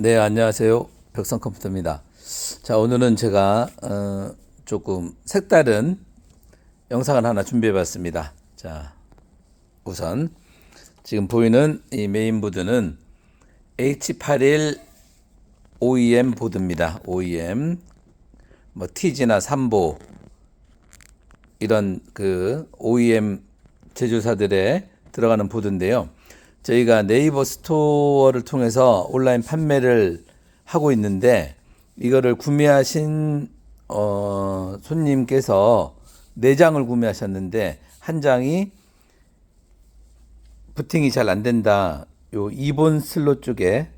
네, 안녕하세요. 벽성 컴퓨터입니다. 자, 오늘은 제가 어, 조금 색다른 영상을 하나 준비해 봤습니다. 자, 우선 지금 보이는 이 메인 보드는 H81 OEM 보드입니다. OEM 뭐 TG나 삼보 이런 그 OEM 제조사들에 들어가는 보드인데요. 저희가 네이버 스토어를 통해서 온라인 판매를 하고 있는데 이거를 구매하신 어, 손님께서 네 장을 구매하셨는데 한 장이 부팅이 잘 안 된다. 요 2번 슬롯 쪽에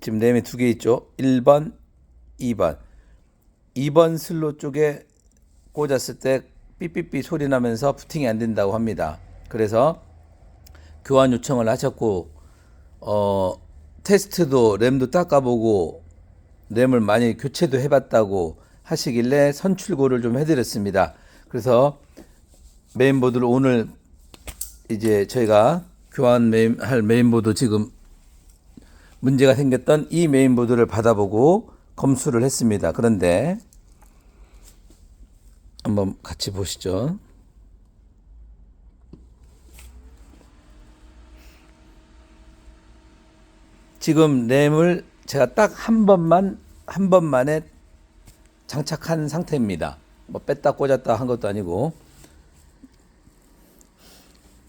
지금 램이 두개 있죠. 1번, 2번. 2번 슬롯 쪽에 꽂았을 때 삐삐삐 소리 나면서 부팅이 안 된다고 합니다. 그래서 교환 요청을 하셨고 어 테스트도 램도 닦아보고 램을 많이 교체도 해봤다고 하시길래 선출고를 좀 해드렸습니다. 그래서 메인보드를 오늘 이제 저희가 교환 메인, 할 메인보드 지금 문제가 생겼던 이 메인보드를 받아보고 검수를 했습니다. 그런데 한번 같이 보시죠. 지금 램을 제가 딱 한 번만 한 번만에 장착한 상태입니다. 뭐 뺐다 꽂았다 한 것도 아니고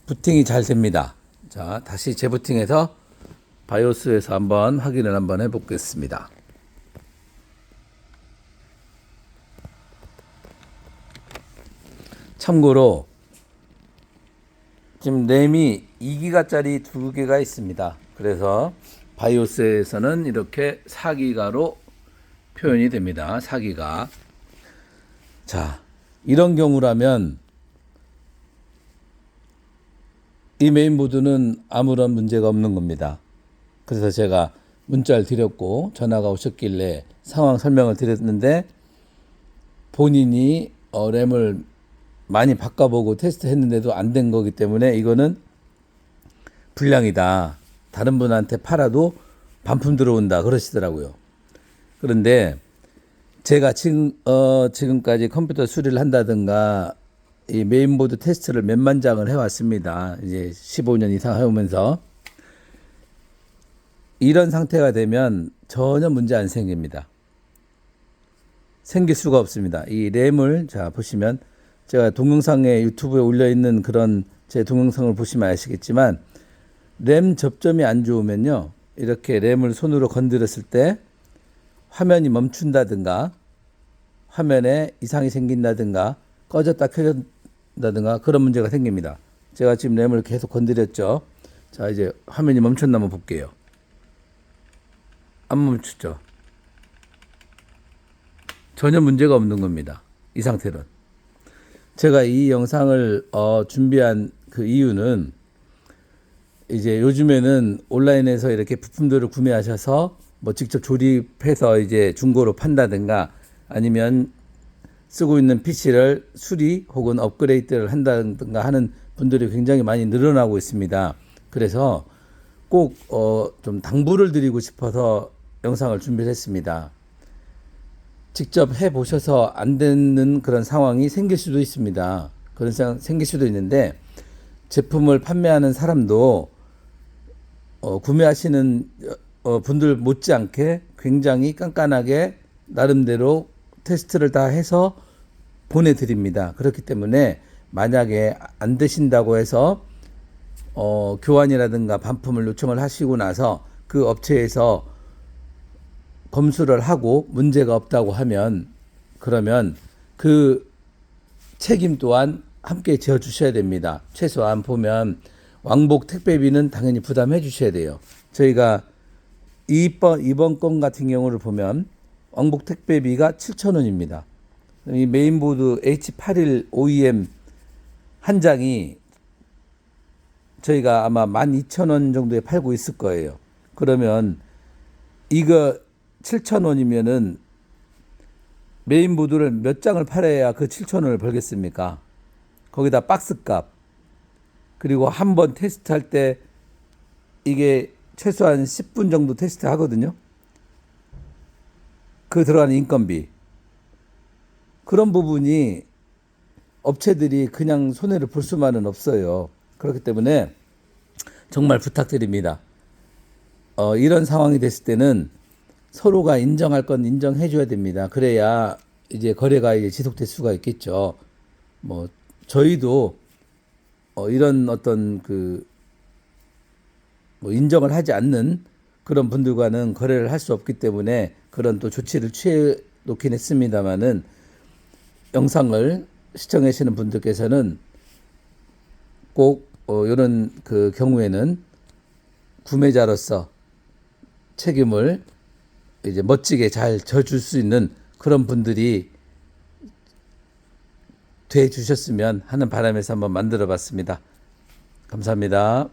부팅이 잘 됩니다. 자, 다시 재부팅해서 바이오스에서 한번 확인을 한번 해 보겠습니다. 참고로 지금 램이 2기가짜리 두 개가 있습니다. 그래서 바이오스에서는 이렇게 4기가로 표현이 됩니다. 4기가. 자, 이런 경우라면 이 메인보드는 아무런 문제가 없는 겁니다. 그래서 제가 문자를 드렸고 전화가 오셨길래 상황 설명을 드렸는데 본인이 어, 램을 많이 바꿔보고 테스트 했는데도 안 된 거기 때문에 이거는 불량이다. 다른 분한테 팔아도 반품 들어온다 그러시더라고요. 그런데 제가 지금 어 지금까지 컴퓨터 수리를 한다든가 이 메인보드 테스트를 몇만 장을 해왔습니다. 이제 15년 이상 해오면서 이런 상태가 되면 전혀 문제 안 생깁니다. 생길 수가 없습니다. 이 램을 자 보시면 제가 동영상에 유튜브에 올려 있는 그런 제 동영상을 보시면 아시겠지만 램 접점이 안 좋으면요. 이렇게 램을 손으로 건드렸을 때 화면이 멈춘다든가 화면에 이상이 생긴다든가 꺼졌다 켜졌다든가 그런 문제가 생깁니다. 제가 지금 램을 계속 건드렸죠. 자, 이제 화면이 멈췄나 한번 볼게요. 안 멈췄죠. 전혀 문제가 없는 겁니다. 이 상태는. 제가 이 영상을 어, 준비한 그 이유는 이제 요즘에는 온라인에서 이렇게 부품들을 구매하셔서 뭐 직접 조립해서 이제 중고로 판다든가 아니면 쓰고 있는 PC를 수리 혹은 업그레이드를 한다든가 하는 분들이 굉장히 많이 늘어나고 있습니다. 그래서 꼭, 어, 좀 당부를 드리고 싶어서 영상을 준비를 했습니다. 직접 해 보셔서 안 되는 그런 상황이 생길 수도 있습니다. 그런 상황 생길 수도 있는데 제품을 판매하는 사람도 어, 구매하시는 어, 분들 못지않게 굉장히 깐깐하게 나름대로 테스트를 다 해서 보내드립니다. 그렇기 때문에 만약에 안 되신다고 해서 어, 교환이라든가 반품을 요청을 하시고 나서 그 업체에서 검수를 하고 문제가 없다고 하면 그러면 그 책임 또한 함께 지어 주셔야 됩니다. 최소한 보면 왕복 택배비는 당연히 부담해 주셔야 돼요. 저희가 이번 이번 건 같은 경우를 보면 왕복 택배비가 7,000원입니다. 이 메인보드 H81 OEM 한 장이 저희가 아마 12,000원 정도에 팔고 있을 거예요. 그러면 이거 7,000원이면은 메인보드를 몇 장을 팔아야 그 7,000원을 벌겠습니까? 거기다 박스 값. 그리고 한 번 테스트할 때 이게 최소한 10분 정도 테스트 하거든요. 그 들어가는 인건비. 그런 부분이 업체들이 그냥 손해를 볼 수만은 없어요. 그렇기 때문에 정말 부탁드립니다. 어, 이런 상황이 됐을 때는 서로가 인정할 건 인정해 줘야 됩니다. 그래야 이제 거래가 이제 지속될 수가 있겠죠. 뭐 저희도 어, 이런 어떤 그 뭐 인정을 하지 않는 그런 분들과는 거래를 할 수 없기 때문에 그런 또 조치를 취해 놓긴 했습니다만은 영상을 시청해 주시는 분들께서는 꼭 어, 이런 그 경우에는 구매자로서 책임을 이제 멋지게 잘 져줄 수 있는 그런 분들이 돼 주셨으면 하는 바람에서 한번 만들어 봤습니다. 감사합니다.